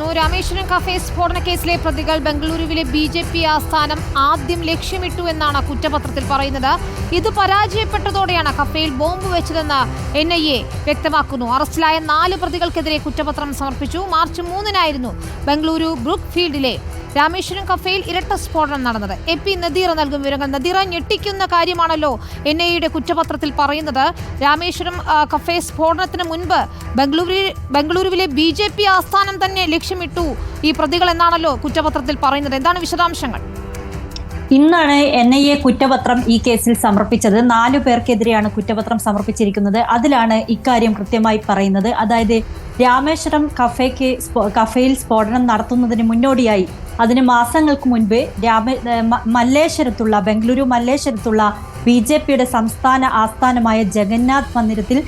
തുടരുന്നു രാമേശ്വരം കഫേ സ്ഫോടന കേസിലെ പ്രതികൾ ബംഗളൂരുവിലെ ബി ജെ പി ആസ്ഥാനം ആദ്യം ലക്ഷ്യമിട്ടു എന്നാണ് കുറ്റപത്രത്തിൽ പറയുന്നത്. ഇത് പരാജയപ്പെട്ടതോടെയാണ് കഫേയിൽ ബോംബ് വെച്ചതെന്ന് എൻ ഐ എ വ്യക്തമാക്കുന്നു. അറസ്റ്റിലായ നാല് പ്രതികൾക്കെതിരെ കുറ്റപത്രം സമർപ്പിച്ചു. മാർച്ച് മൂന്നിനായിരുന്നു ബംഗളൂരു ബ്രൂക്ക് ഫീൽഡിലെ രാമേശ്വരം കഫേയിൽ ഇരട്ട സ്ഫോടനം നടന്നത്. എ പി നദീറ നൽകും വിവരങ്ങൾ. നദീറ ഞെട്ടിക്കുന്ന കാര്യമാണല്ലോ എൻ ഐ എയുടെ കുറ്റപത്രത്തിൽ പറയുന്നത്. രാമേശ്വരം കഫേ സ്ഫോടനത്തിന് മുൻപ് ബംഗളൂരു ബംഗളൂരുവിലെ ബി ജെ പി ആസ്ഥാനം തന്നെ ലക്ഷ്യമിട്ടു ഈ പ്രതികൾ എന്നാണല്ലോ കുറ്റപത്രത്തിൽ പറയുന്നത്. എന്താണ് വിശദാംശങ്ങൾ? ഇന്നാണ് എൻ ഐ എ കുറ്റപത്രം ഈ കേസിൽ സമർപ്പിച്ചത്. നാലു പേർക്കെതിരെയാണ് കുറ്റപത്രം സമർപ്പിച്ചിരിക്കുന്നത്. അതിലാണ് ഇക്കാര്യം കൃത്യമായി പറയുന്നത്. അതായത് രാമേശ്വരം കഫേക്ക് കഫയിൽ സ്ഫോടനം നടത്തുന്നതിന് മുന്നോടിയായി അതിന് മാസങ്ങൾക്ക് മുൻപ് രാമേ മല്ലേശ്വരത്തുള്ള ബംഗളൂരു മല്ലേശ്വരത്തുള്ള ബി ജെ പിയുടെ സംസ്ഥാന ആസ്ഥാനമായ ജഗന്നാഥ് മന്ദിരത്തിൽ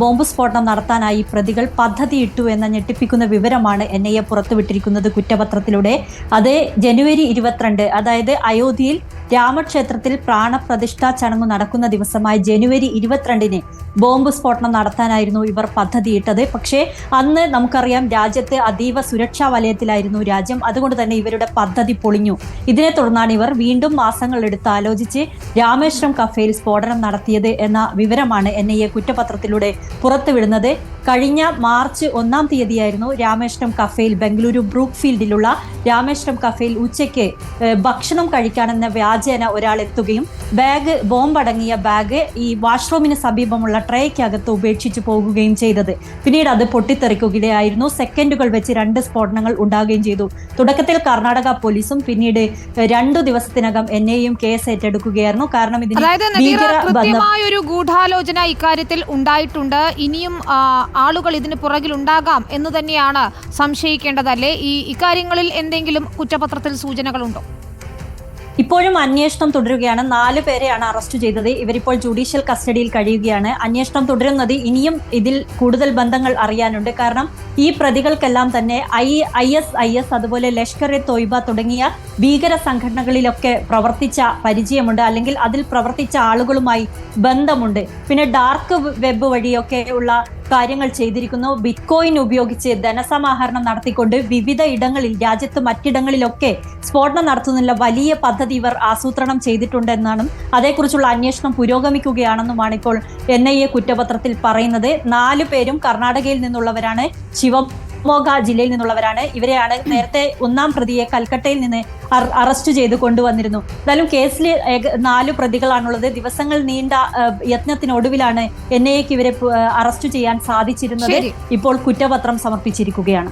ബോംബ് സ്ഫോടനം നടത്താനായി പ്രതികൾ പദ്ധതിയിട്ടു എന്ന ഞെട്ടിപ്പിക്കുന്ന വിവരമാണ് എൻ ഐ എ പുറത്തുവിട്ടിരിക്കുന്നത് കുറ്റപത്രത്തിലൂടെ. അത് ജനുവരി ഇരുപത്തിരണ്ട് അതായത് അയോധ്യയിൽ രാമക്ഷേത്രത്തിൽ പ്രാണപ്രതിഷ്ഠാ ചടങ്ങ് നടക്കുന്ന ദിവസമായ ജനുവരി ഇരുപത്തിരണ്ടിന് ബോംബ് സ്ഫോടനം നടത്താനായിരുന്നു ഇവർ പദ്ധതിയിട്ടത്. പക്ഷേ അന്ന് നമുക്കറിയാം രാജ്യത്ത് അതീവ സുരക്ഷാ വലയത്തിലായിരുന്നു രാജ്യം. അതുകൊണ്ട് തന്നെ ഇവരുടെ പദ്ധതി പൊളിഞ്ഞു. ഇതിനെ തുടർന്നാണ് ഇവർ വീണ്ടും മാസങ്ങൾ എടുത്ത് ആലോചിച്ച് രാമേശ്വരം കഫേയിൽ സ്ഫോടനം നടത്തിയത് എന്ന വിവരമാണ് എൻ ഐ എ കുറ്റപത്രത്തിലൂടെ പുറത്തുവിടുന്നത് കഴിഞ്ഞ മാർച്ച് ഒന്നാം തീയതിയായിരുന്നു രാമേശ്വരം കഫേയിൽ ബംഗളൂരു ബ്രൂക്ക് ഫീൽഡിലുള്ള രാമേശ്വരം കഫേയിൽ ഉച്ചയ്ക്ക് ഭക്ഷണം കഴിക്കാനെന്ന വ്യാജേന ഒരാൾ എത്തുകയും ബാഗ് ബോംബടങ്ങിയ ബാഗ് ഈ വാഷ്റൂമിന് സമീപമുള്ള ട്രേക്കകത്ത് ഉപേക്ഷിച്ചു പോകുകയും ചെയ്തത്. പിന്നീട് അത് പൊട്ടിത്തെറിക്കുകയായിരുന്നു. സെക്കൻഡുകൾ വെച്ച് രണ്ട് സ്ഫോടനങ്ങൾ ഉണ്ടാകുകയും ചെയ്തു. തുടക്കത്തിൽ കർണാടക പോലീസും പിന്നീട് രണ്ടു ദിവസത്തിനകം എന്നെയും കേസ് ഏറ്റെടുക്കുകയായിരുന്നു. കാരണം ഇതിന് ഒരു ഗൂഢാലോചന ഇക്കാര്യത്തിൽ ഉണ്ടായിട്ടുണ്ട്. ഇനിയും ആളുകൾ ഇതിന് പുറകിൽ ഉണ്ടാകാം എന്ന് തന്നെയാണ് സംശയിക്കേണ്ടതല്ലേ ഈ ഇക്കാര്യങ്ങളിൽ എന്തെങ്കിലും കുറ്റപത്രത്തിൽ സൂചനകളുണ്ടോ? ഇപ്പോഴും അന്വേഷണം തുടരുകയാണ്. നാല് പേരെയാണ് അറസ്റ്റ് ചെയ്തത്. ഇവരിപ്പോൾ ജുഡീഷ്യൽ കസ്റ്റഡിയിൽ കഴിയുകയാണ്. അന്വേഷണം തുടരുന്നത് ഇനിയും ഇതിൽ കൂടുതൽ ബന്ധങ്ങൾ അറിയാനുണ്ട്. കാരണം ഈ പ്രതികൾക്കെല്ലാം തന്നെ I I S I S അതുപോലെ ലഷ്കർ എ തോയ്ബ തുടങ്ങിയ ഭീകര സംഘടനകളിലൊക്കെ പ്രവർത്തിച്ച പരിചയമുണ്ട്. അല്ലെങ്കിൽ അതിൽ പ്രവർത്തിച്ച ആളുകളുമായി ബന്ധമുണ്ട്. പിന്നെ ഡാർക്ക് വെബ് വഴിയൊക്കെ ഉള്ള കാര്യങ്ങൾ ചെയ്തിരിക്കുന്നു. ബിറ്റ്കോയിൻ ഉപയോഗിച്ച് ധനസമാഹരണം നടത്തിക്കൊണ്ട് വിവിധ ഇടങ്ങളിൽ രാജ്യത്ത് മറ്റിടങ്ങളിലൊക്കെ സ്ഫോടനം നടത്തുന്നുള്ള വലിയ പദ്ധതി ഇവർ ആസൂത്രണം ചെയ്തിട്ടുണ്ടെന്നാണ് അതേക്കുറിച്ചുള്ള അന്വേഷണം പുരോഗമിക്കുകയാണെന്നുമാണ് ഇപ്പോൾ എൻ ഐ എ കുറ്റപത്രത്തിൽ പറയുന്നത്. നാലു പേരും കർണാടകയിൽ നിന്നുള്ളവരാണ്. ശിവമോഗ ജില്ലയിൽ നിന്നുള്ളവരാണ്. ഇവരെയാണ് നേരത്തെ ഒന്നാം പ്രതിയെ കൽക്കട്ടയിൽ നിന്ന് അറസ്റ്റ് ചെയ്ത് കൊണ്ടുവന്നിരുന്നു. എന്തായാലും കേസിൽ നാലു പ്രതികളാണുള്ളത്. ദിവസങ്ങൾ നീണ്ട യത്നത്തിനൊടുവിലാണ് എൻ ഐ എക്ക് ഇവരെ അറസ്റ്റ് ചെയ്യാൻ സാധിച്ചിരുന്നത്. ഇപ്പോൾ കുറ്റപത്രം സമർപ്പിച്ചിരിക്കുകയാണ്.